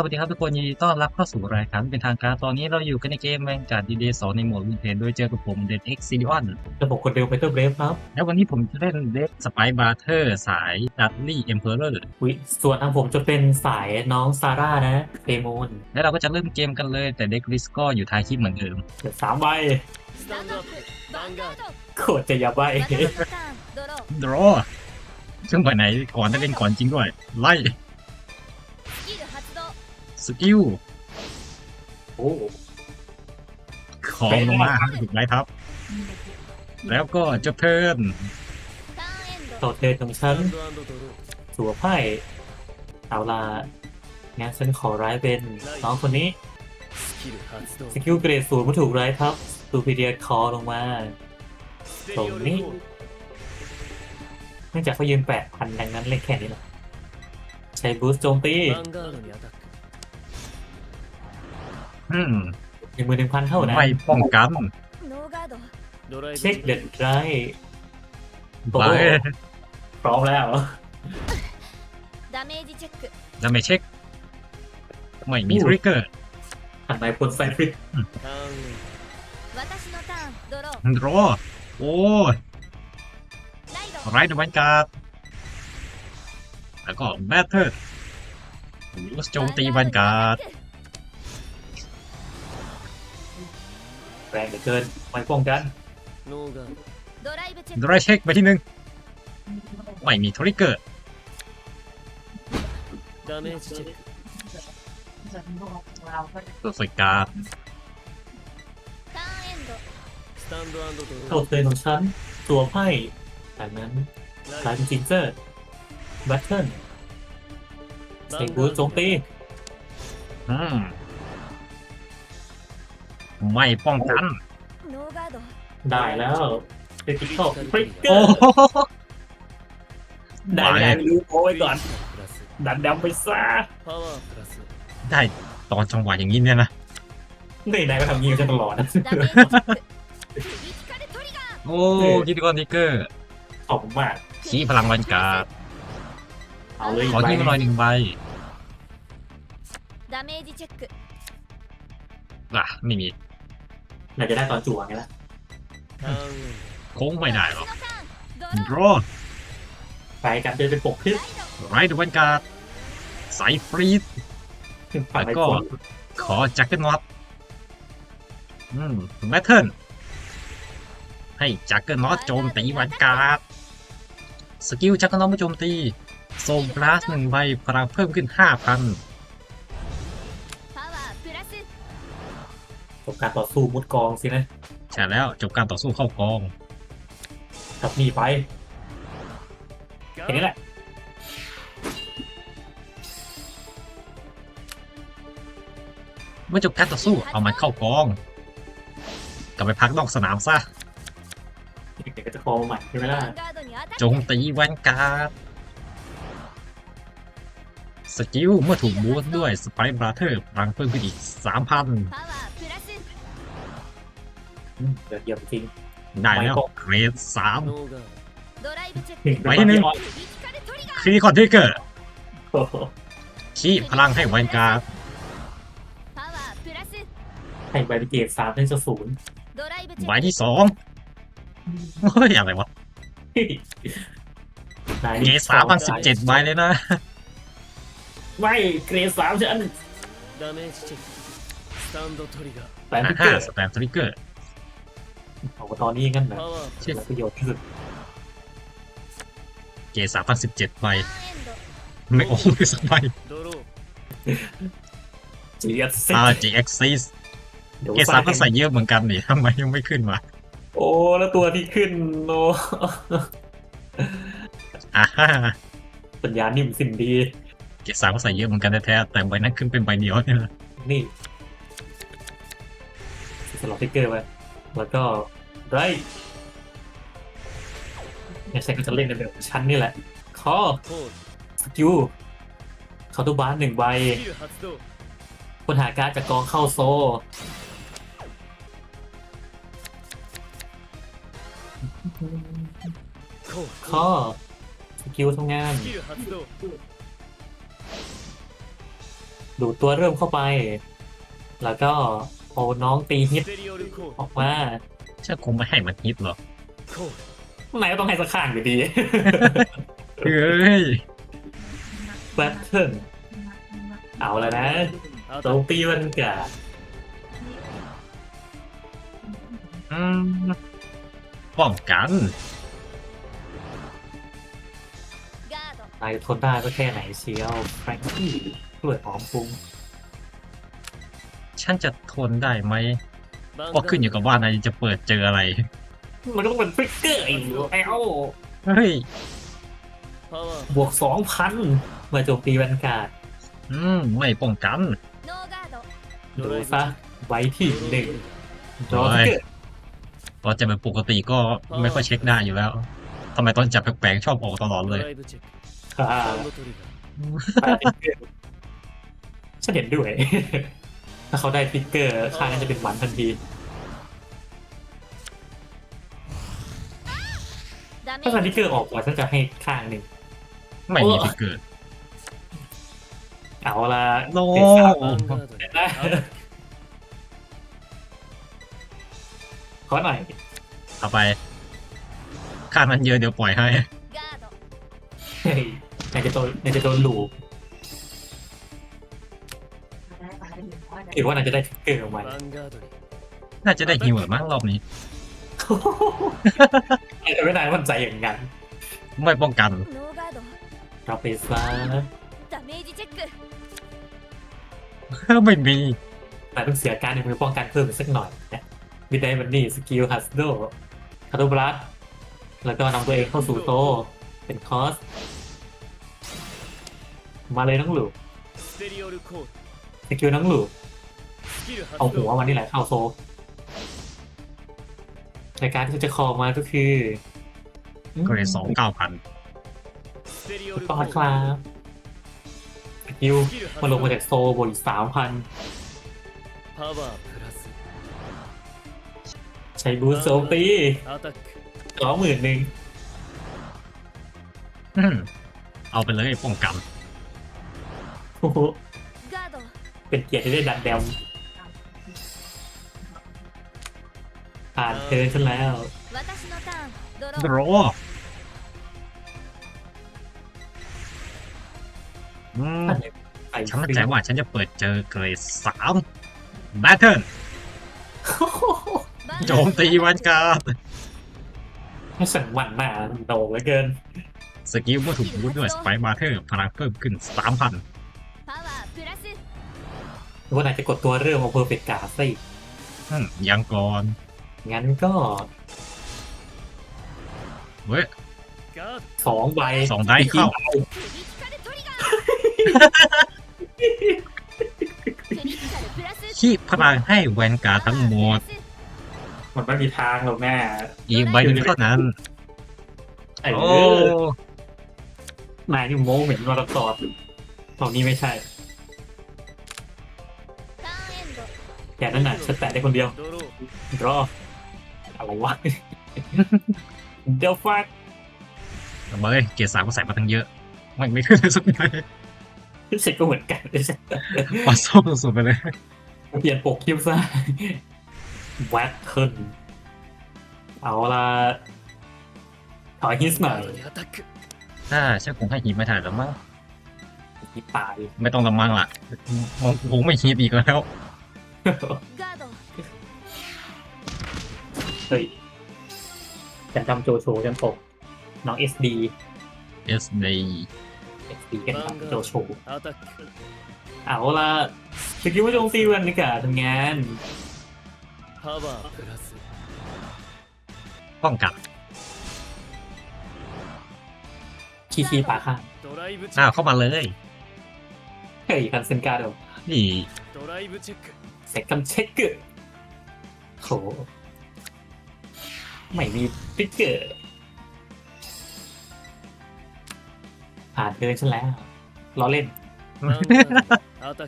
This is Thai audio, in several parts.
สวัสดีครับทุกคนยินดีต้อนรับเข้าสู่รายการเป็นทางการตอนนี้เราอยู่กันในเกมแมงการดีเดย์สในโหมดวินเทนโดยเจอกับผมเดนเอ็กซิดิออนระบบคนเดียวไปเตอร์เบรฟครับ แล้ววันนี้ผมจะเล่นเดสไปบาร์เทอร์สายดัตลี่เอ็มเพอร์เรอร์ส่วนทางผมจะเป็นสายน้องซาร่านะเฟมูนและเราก็จะเริ่มเกมกันเลยแต่เด็กริสก็อยู่ท้ายคลิปเหมือนเดิมสามใบโคตรจะยับใบดรอจังวะไหนก่อนจะเล่นก่อนจริงด้วยไล่ สกิลโอ้ของลงมาถูกไหมครับ แล้วก็จะเทิร์นต่อเทิร์นของฉันสัวไพ่เอาละงั้นฉันขอร้ายเป็นน้องคนนี้ สกิลเกรดศูนย์มาถูกร้ายครับตูพีเดียคอลงมา ตรงนี้เนื่องจากเขายืนแปดพันดังนั้นเล่นแค่นี้แหละใช้บูสต์โจมตี อืมหนึ่งหมื่นหนึ่งพันเท่านั้นไม่ป้องกันเช็คเด็ดไรโอ้พร้อมแล้วดาเมจเช็ค ไม่มีทริกเกอร์อันไหนพ้นไซฟิตดรอโอ้ยไรเดวันการ์ดแล้วก็แบทเทอร์ลุสโจมตีบันการ์ด แรงเหลือเกินไม่ป้องกันดรายเช็คไปที่หนึ่งไม่มีทริกเกอร์ตัวสกาเข้าเตือนของฉันตัวไพ่จากนั้นกลายเป็นจินเซอร์แบทเทิลเซ็งบูโจมตีอืม ไม่ป้องกัน ได้แล้วเซติโตฟริกเกอร์ได้แล้วรู้โอ้ยก่อน ดันดำไปซะได้ตอนจังหวะอย่างนี้เนี่ยนะ นี่นายก็ทำงี้กัตลอดโอ้เออ คิดก่อนทิกเกอร์ขอบคุณมาก ชี้พลังวันกาดเอาเลยขอที่มาลอยหนึ่งใบอะไม่มี น่าจะได้ตอนจั่วไงละโค้งไม่ได้หรอกรอดไปกันเดินเป็นปกทึบไรเดวันการสายฟรีดแล้วก็ขอแจ็คเก็ตน็อตอืมแบทเทิลให้จักเกอรน็อตโจมตีวันการสกิลจักเกอรน็อตไม่โจมตีโซมบลัสหนึ่งใบพลังเพิ่มขึ้นห้าพัน จบการต่อสู้มุดกองสินะใช่แล้วจบการต่อสู้เข้ากองกับหนีไปแค่นี้แหละ เมื่อจบการต่อสู้เอามันเข้ากอง กลับไปพักนอกสนามซะเด็กๆก็จะคอใหม่ใช่ไหมล่ะจงตีแวนการ์ดสกิลเมื่อถูกบูสต์ด้วยสไปร์บราเธอร์พลังเพิ่มขึ้นอีก 3,000 เดี๋ยวเยี่ยมจริง ได้แล้วเกรด ノーガードライブチェッ ถึง ク ไปที่หนึ่ง クリティカルトリガー3คริติคอนทิกเกอร์ โอ้โห ชี้พลังให้แวนการ์ด パワープラス ให้ใบเกตสามเป็นศูนย์ ドライブチェ ใบ ック ที่สองเฮ้ยอะไรวะ นาย เกรดสามพันสิบเจ็ดใบเลยนะ ไม่เกรดสามฉัน ダメージチェックスタンドトリガー แต่ อ่า พิกเก ห้า อร์ สแตมทริกเกอร์ เอาตอนนี้งั้นนะเชื่อประโยชน์ที่สุดเกสามพันสิบเจ็ดใบไม่โอ้ไม่สักใบจีเอ็กซ์อ่าจีเอ็กซ์เกสามก็ใส่เยอะเหมือนกันนี่ทำไมยังไม่ขึ้นวะโอ้แล้วตัวที่ขึ้นโนอ่าสัญญานิ่มสิ่งดี เกสามก็ใส่เยอะเหมือนกันแท้แต่ใบนั้นขึ้นเป็นใบเดียวนี่แหละนี่สลับติเกอร์ไว้ แล้วก็ไรเนี่ยฉันก็จะเล่นในแบบของฉันนี่แหละคอสกิลเคาน์ตอร์บานหนึ่งใบค้นหาการจากกองเข้าโซข้อสกิวทำงาน ดูตัวเริ่มเข้าไป แล้วก็ อ้น้องตีฮิตออกมาเชื่อคงไม่ให้มันฮิตหรอกไหนก็ต้องให้สักข้างอยู่ดีเฮ้ยแบทเทิลเอาแล้วนะตรงตีมันกาป้องกันนายทนได้ก็แค่ไหนเชียวแฟรงกี้ด้วยหอมปรุง ฉันจะทนได้ไหมก็ขึ้นอยู่กับว่านายจะเปิดเจออะไร มันต้องเป็นฟิกเกอร์อยู่แลเฮ้ยบวกสองพันมาโจมตีวันการอืม ไม่ป้องกันดูซะไว้ที่หนึ่งจอเกิดอจะเป็นปกติก็ไม่ค่อยเช็คหน้าอยู่แล้วทำไมตอนจับแปลกๆชอบออกตลอดเลยฉันเห็นด้วย ถ้าเขาได้ฟิกเกอร์ค่านั้นจะเป็นหวันทันที ถ้าสติกเกอร์ออกก่อนฉันจะให้ข้างหนึ่ง ไม่มีที่เกอร์เอาละโน้ขอหน่อย เอาไปค่ามันเยอะเดี๋ยวปล่อยให้ガเฮ้ยนจะโดนในจะโดนหลูิดว่าน่าจะได้เกิดออกมาน่าจะได้ฮิวอมั้งรอบนี้ แต่ไม่นานมันใจอย่างงั้น ไม่ป้องกันเราไปซะไม่มีแต่ต้องเสียการในมือป้องกันเพิ่มอีสักหน่อยนะมิดไดมันนี่สกิลฮัสโดคาร์บลัสแล้วก็นำตัวเองเข้าสู่โต เป็นคอส มาเลยน้องหลูสกิลน้องหลู เอาหัวมันนี่แหละเข้าโซในการที่จะคอมาก็คือก็เนยสองเก้าพันตอนครับสกิลมาลงมาจากโซบนสามพันใช้บูสโซปีสองหมื่นหนึ่งเอาไปเลยป้องกันเป็นเกียรติได้ดันแดม ผ่านเทิร์นซะแล้วดรออืฉันมั่งใจว่าฉันจะเปิดเจอเกรดสามแบทเทิลโจมตีวันการ์ดให้สั่งวันมาโดนเลยเกิน สกิลเมื่อถูกบูดด้วยสไปมาเทอร์พลังเพิ่มขึ้นสามพันวันไหนจะกดตัวเรื่องของเพอร์เฟกต์กาซี่ยังก่อน งั้นก็เว้ยสองใบสองได้เข้าขี้พลังให้แวนกาทั้งหมดหมดไม่มีทางหรอกแม่อีกใบหนึ่งเท่านั้นโอ้นายที่โม้เหมือนมรกตตอนนี้ไม่ใช่แกนั่นน่ะสแตทได้คนเดียวรอ อะไรวะเดี๋ยวฟักเอามาเลเกียร์สามก็ใส่มาทั้งเยอะมันไม่ขึ้นสักหน่อยเสร็จก็เหมือนกันปัดส้มสุดไปเลย เปลี่ยนปกคลิปซะแวดเทิร์นเอาละถอยฮิสหน่อยถ้าเชื่อคงให้หีไม่ถ่ายแล้วมั้งฮีตาย ไม่ต้องลำมั้งละผมไม่หีบอีกแล้ว เฮ้ยฉันจำโจโฉฉันตกน้อง SD SD SD กันครับโจโฉ アタック เอาละสกิลว่าโจมตีวันนี้กะทำงาน パワープラス ป้องกัน คีคีปาค่ะ ドライブチ อ้า ェ ว ック เข้ามาเลย เฮ้ยคันเซนการ์ด นี่ ドライブチェック เสร็จคำเช็คเกอร์โห ไม่มีติ๊กเกอร์ผ่านเดินฉันแล้วล้อเล่น เอาตะ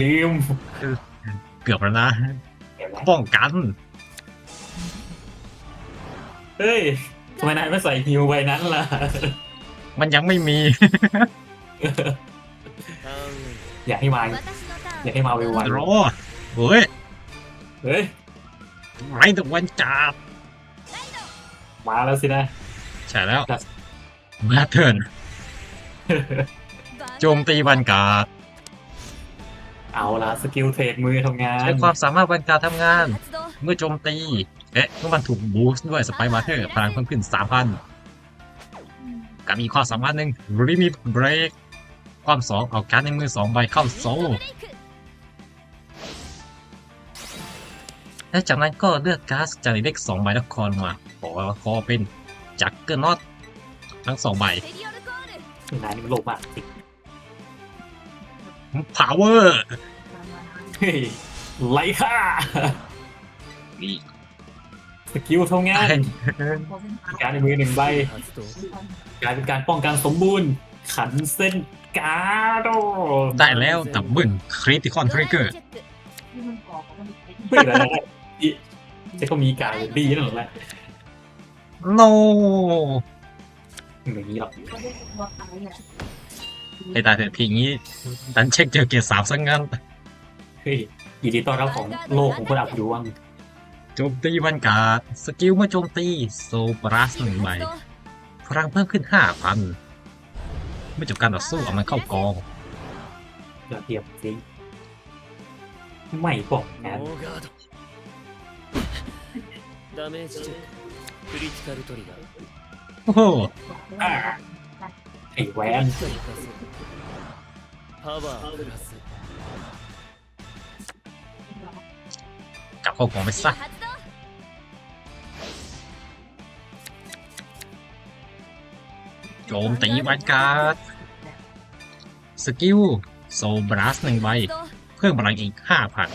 ลืมเกือบแล้วนะ ป้องกัน เฮ้ยทำไมนายไม่ใส่ฮิวไว้นั้นล่ะ มันยังไม่มีอยากให้มา อยากให้มาเวลวันรอเฮ้ย เฮ้ย ไรเดอะวันการ์ดมาแล้วสินะใช่แล้วครับแบทเทิลโจมตีวันการ์ดเอาละสกิลเทรดมือทำงาน ใช้ความสามารถวันการ์ดทำงาน発動เมื่อโจมตีเอ๊ะเมื่อมันถูกบูสต์ด้วยสไปร์มาเธอร์พลังเพิ่มขึ้น 3,000กับมีความสามารถหนึ่ง Limit Break ความสองเอาการ์ดในมือสองใบเข้าโซ่ และจากนั้นก็เลือกการ์ดจากเด็กสองใบละครมาขอขอเป็นจักเกอร์นอตทั้งสองใบนายนี่มันโลภมากจริกพาวเวอร์ไล่ค่ะสกิลเท่างานการในมือหนึ่งใบการเป็นการป้องกันสมบูรณ์ ขันเส้นการ์ดได้แล้วแต่บึ้นคริติคอนทริกเกอร์ จะก็มีการดีนั่นแหละโนอย่างนี้หรอกไอ้ตาเถอดพีงี้ดันเช็คเจอเกียร์สามสักงั้นเฮ้ยยินดีต้อนรับของโลกของคนอับดวงโจมตีวันกาดสกิลเมื่อโจมตีโซปราสหนึ่งใบพลังเพิ่มขึ้นห้าพันไม่จบการต่อสู้เอามันเข้ากองเดี่ยวเบียบสิไม่บอกงาน ダメージチェッククリティカルトリガー โอ้โห อ่าไอ้แวน 追加するパワープラス กลับเข้ากองไปซะ 発動 โจมตีวันการ์ดสกิลโซบรัสหนึ่งใบ 発動 เพิ่มพลังอีกห้าพัน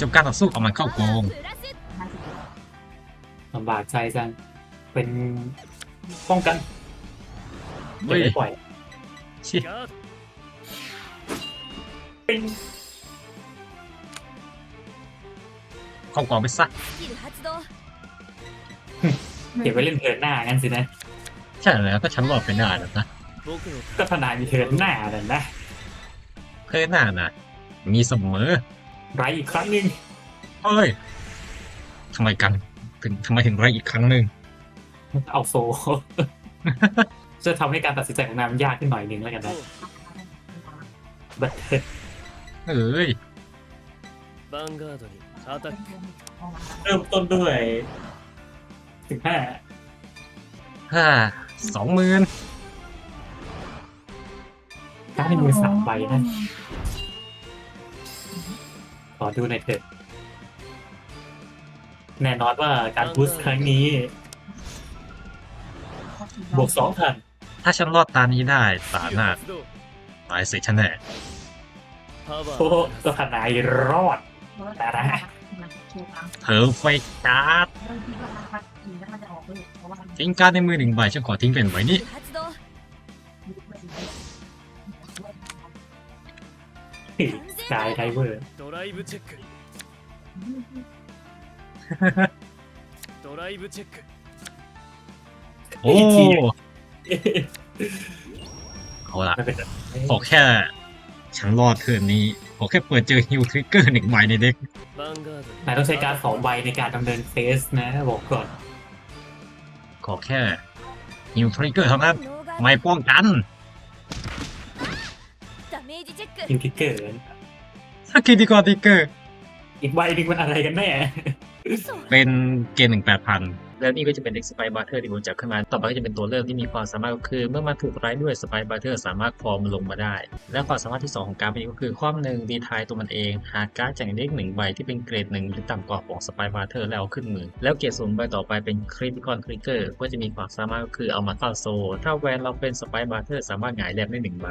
จบการต่อสู้เอามันเข้ากอง プラス ลำบากใจจัง เป็นป้องกันเก็ไม่ปล่อยชี่ปิงข้ากล่องไปซะเก็บไว้เล่นเทิร์นหน้างั้นสินะ ใช่แล้วก็ฉันรอดไปนานแล้วนะก็ทนายมีเทิร์นหน้าแล้วนะเทินหน้านะมีเสมอ ไรอีกครั้งหนึ่งเฮ้ยทำไมกัน ถึงทำไมถึงไรอีกครั้งหนึ่ง เอาโซ จะทำให้การตัดสินใจของนายมันยากขึ้นหน่อยนึงแล้วกันนะบัตเทิร์น เอ้ย ヴァンガードにアタック เริ่มต้นด้วยสิบห้า ฮ่าสองหมื่น การดในมือสามใบนะ ขอดูหน่อยเถิด แน่นอนว่าการบูสต์ครั้งนี้ บวกสองพันถ้าฉันรอดตานี้ได้ตาหน้าตายสิฉันแน่โอ้ก็ทนายรอดต่นะเธอไฟการ์ดทิ้งการในมือหนึ่งใบฉันขอทิ้งเป็นใบนี้ตายไดเวอร์ ドライブチェックโอ้เอาละขอแค่ฉันรอดเทิร์นนี้ขอแค่เปิดเจอฮิวทริกเกอร์หนึ่งใบในเด็กนายต้องใช้การสองใบในการดำเนินเฟสนะบอกก่อน ขอแค่ฮิวทริกเกอร์เท่านั้นไม่ป้องกันฮิวทริกเกอร์ถ้าคิดดีกว่าทริกเกอร์ อีกใบนึงมันอะไรกันแน่ เป็นเกณฑ์หนึ่งแปดพัน แล้วนี่ก็จะเป็นเด็กสไปบัตเทอร์ที่ผมจับขึ้นมา ต่อไปก็จะเป็นตัวเลือกที่มีความสามารถก็คือ เมื่อมันถูกไร้ด้วยสไปบัตเทอร์สามารถฟอร์มลงมาได้ และความสามารถที่ 2 ของการดเป็นก็คือความหนึ่งดีทายตัวมันเองหากการดจากเลขหนึ่งใบที่เป็นเกรดหนึ่งหรือต่ำกว่าของสไปบัตเทอร์แล้วขึ้นมือ แล้วเกรดศูนย์ใบต่อไปเป็นคริติคอนทริกเกอร์ก็จะมีความสามารถก็คือเอามาเข้าโซ ถ้าแวนเราเป็นสไปบัตเทอร์สามารถหงายแลมได้หนึ่งใบ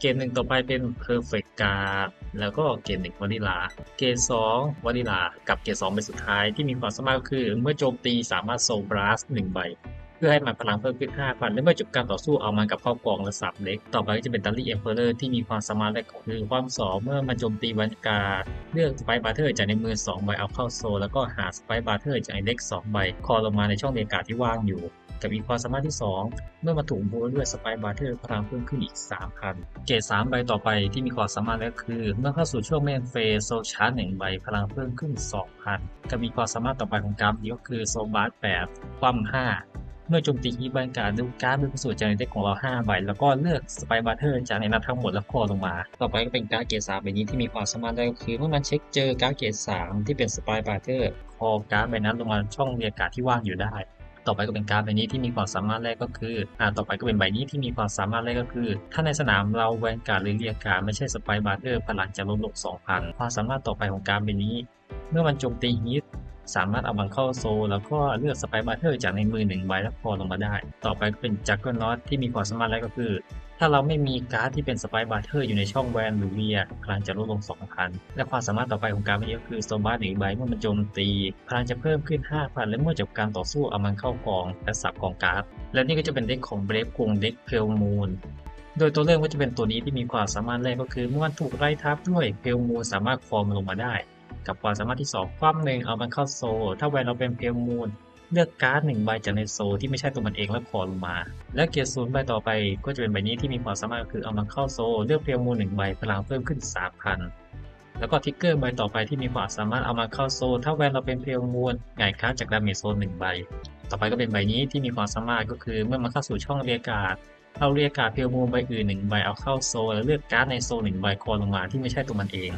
เกณฑ์หนึ่งต่อไปเป็น perfect card แล้วก็เกณฑ์หนึ่งวานิลา เกณฑ์สองวานิลา กับเกณฑ์สองเป็นสุดท้ายที่มีความสามารถก็คือ เมื่อโจมตีสามารถโซบลัสหนึ่งใบ เพื่อให้มันพลังเพิ่มขึ้น 5,000 และเมื่อจบการต่อสู้เอามันกับเข้ากองและสับเล็ก ต่อไปก็จะเป็นดัลลี่เอ็มเพอเรอร์ที่มีความสามารถแรกคือความสองเมื่อมันโจมตีวันกาศเลือกสไปบาร์เทอร์จากในมือ 2 ใบเอาเข้าโซ แล้วก็หาสไปบาร์เทอร์จากในเด็ก2ใบคอลงมาในช่องเรียากาศที่ว่างอยู่ กับอีกความสามารถที่ 2 เมื่อมาถูกบูด้วยสไปบาร์เทอร์พลังเพิ่มขึ้นอีก 3,000 เกรด3ใบต่อไปที่มีความสามารถแล้วคือ เมื่อเข้าสู่ช่วงเมนเฟสโซชาร์จ1ใบพลังเพิ่มขึ้น 2,000 กับมีความสามารถต่อไปของกราฟนี้ก็คือโซบาร์8คว่ำ5เมื่อโจมตีฮีบันการดูการ์ดเป็นสูตรจากในเด็กของเรา 5 ใบ แล้วก็เลือกสไปบาร์เทอร์จากในนั้นทั้งหมดแล้วคอลงมา ต่อไปก็เป็นการ์ดเกรด3ใบนี้ที่มีความสามารถได้ก็คือเมื่อมันเช็คเจอการ์ดเกรด3ที่เป็นสไปบาร์เทอร์คอการ์ดใบนั้นลงมาช่องเรียกการ์ดที่ว่างอยู่ได้ ต่อไปก็เป็นการ์ดใบนี้ที่มีความสามารถแรกก็คืออ่าต่อไปก็เป็นใบนี้ที่มีความสามารถแรกก็คือ ถ้าในสนามเราแวนการ์ดหรือเรียกการ์ดไม่ใช่สไปบาร์เดอร์พลังจะลดลง2,000 ความสามารถต่อไปของการ์ดใบนี้ เมื่อมันโจมตีฮิตสามารถเอามันเข้าโซลแล้วก็เลือกสไปบาร์เทอร์จากในมือหนึ่งใบแล้วพอลงมาได้ ต่อไปก็เป็นจักรน็อตที่มีความสามารถแรกก็คือ ถ้าเราไม่มีการ์ดที่เป็นสไปบาร์เทอร์อยู่ในช่องแวนหรือเวียพลังจะลดลง 2,000 และความสามารถต่อไปของการไม่ก็คือโซบาร์หนึ่งใบเมื่อมันโจมตีพลังจะเพิ่มขึ้น 5,000 และเมื่อจบการต่อสู้เอามันเข้ากองและสับกองการ์ดและนี่ก็จะเป็นเด็กของเบรฟกงเด็กเพลมูนโดยตัวเลือกก็จะเป็นตัวนี้ที่มีความสามารถแรกก็คือเมื่อมันถูกไล่ทับด้วยเพลมูนสามารถฟอร์มลงมาได้ กับความสามารถที่ 2 ความหนึ่งเอามันเข้าโซลถ้าแวนเราเป็นเพลมูน เลือกการ์ดหนึ่งใบจากในโซลที่ไม่ใช่ตัวมันเองแล้วคอลงมา และเกียร์ศูนย์ใบต่อไปก็จะเป็นใบนี้ที่มีความสามารถคือเอามันเข้าโซลเลือกเพลมูนหนึ่งใบพลังเพิ่มขึ้น 3,000 แล้วก็ทิกเกอร์ใบต่อไปที่มีความสามารถเอามาเข้าโซลถ้าแวนเราเป็นเพลมูนหงายการ์ดจากดาเมจโซนหนึ่งใบ ต่อไปก็เป็นใบนี้ที่มีความสามารถก็คือเมื่อมันเข้าสู่ช่องเรียกการ์ดเราเรียกการ์ดเพลมูนใบอื่นหนึ่งใบเอาเข้าโซลแล้วเลือกการ์ดในโซลหนึ่งใบคอลงมาที่ไม่ใช่ตัวมันเอง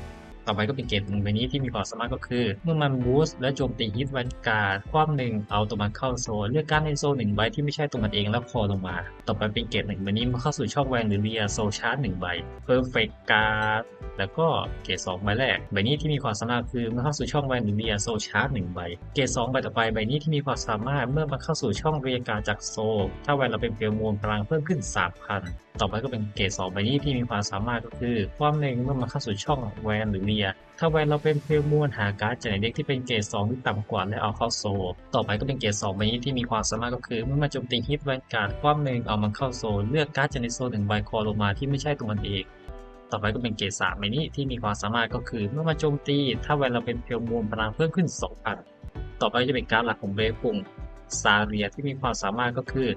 ต่อไปก็เป็นเกรดหนึ่งใบนี้ที่มีความสามารถก็คือ เมื่อมันบูสต์และโจมตีฮิตแวนการ์ดความหนึ่งเอาตัวมันเข้าโซลเลือกการ์ดในโซลหนึ่งใบที่ไม่ใช่ตัวมันเองแล้วคอลงมา ต่อไปเป็นเกรดหนึ่งใบนี้เมื่อเข้าสู่ช่องแวนหรือเรียโซลชาร์จหนึ่งใบเพอร์เฟกต์การ์ดแล้วก็เกรดสองใบแรกใบนี้ที่มีความสามารถคือเมื่อเข้าสู่ช่องแวนหรือเรียโซลชาร์จหนึ่งใบเกรดสองใบต่อไปใบนี้ที่มีความสามารถเมื่อมันเข้าสู่ช่องเรียการจากโซลถ้าแวนเราเป็นเปียวมูลพลังเพิ่มขึ้น 3,000 ต่อไปก็เป็นเกรดสองใบนี้ที่มีความสามารถก็คือความหนึ่งเมื่อมันเข้าสู่ช่องแวนหรือเรียถ้าแวนเราเป็นเพลมูลหาการ์ดจากในเด็กที่เป็นเกรด2หรือต่ำกว่าและเอาเข้าโซลต่อไปก็เป็นเกรด2ใบนี้ที่มีความสามารถก็คือ เมื่อมาโจมตีฮิตแวนการ์ดความหนึ่งเอามันเข้าโซลเลือกการ์ดจากในโซลหนึ่งใบคอลงมาที่ไม่ใช่ตัวมันเองต่อไปก็เป็นเกรด3ใบนี้ที่มีความสามารถก็คือ เมื่อมาโจมตี ถ้าแวนเราเป็นเพลมูลพลังเพิ่มขึ้น 2,000 ต่อไปจะเป็นการ์ดหลักของเบรฟกุง ซาเรียที่มีความสามารถก็คือ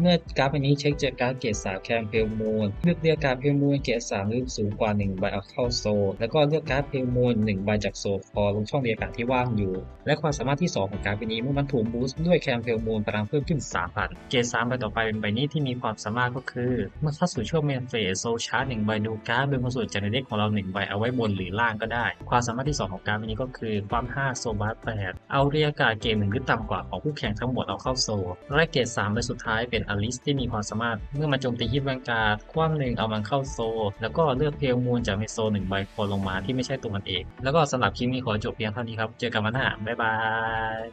เมื่อการ์ดใบนี้เช็คเจอการเกรดสามแคมเพลมูลเลือกเรียกการเพลมูลเกรดสามหรือสูงกว่า 1 ใบเอาเข้าโซ แล้วก็เลือกการเพลมูล1ใบจากโซพอลงช่องเรียกการ์ดที่ว่างอยู่ และความสามารถที่ 2 ของการ์ดใบนี้เมื่อมันถูกบูสต์ด้วยแคมเพลมูลพลังเพิ่มขึ้น 3,000 เกรด3ใบต่อไปเป็นใบนี้ที่มีความสามารถก็คือ เมื่อเข้าสู่ช่วงเมนเฟสโซลชาร์จหนึ่งใบดูการ์ดเป็นผลส่วนจากในเด็กของเรา1ใบเอาไว้บนหรือล่างก็ได้ ความสามารถที่ 2 ของการ์ดใบนี้ก็คือความ5โซบาร์8เอาเรียกการเกมหนึ่งหรือต่ำกว่าของคู่แข่งทั้งหมดเอาเข้าโซ่และเกรด3ใบสุดท้ายเป็นอลิสที่มีความสามารถ เมื่อมาโจมตีฮิตแวนการ์ดคว่ำหนึ่งเอามันเข้าโซ่แล้วก็เลือกเพลมูลจากในโซลหนึ่งใบคอลงมาที่ไม่ใช่ตัวมันเอง แล้วก็สำหรับคลิปนี้ขอจบเพียงเท่านี้ครับ เจอกันวันหน้าบ๊ายบาย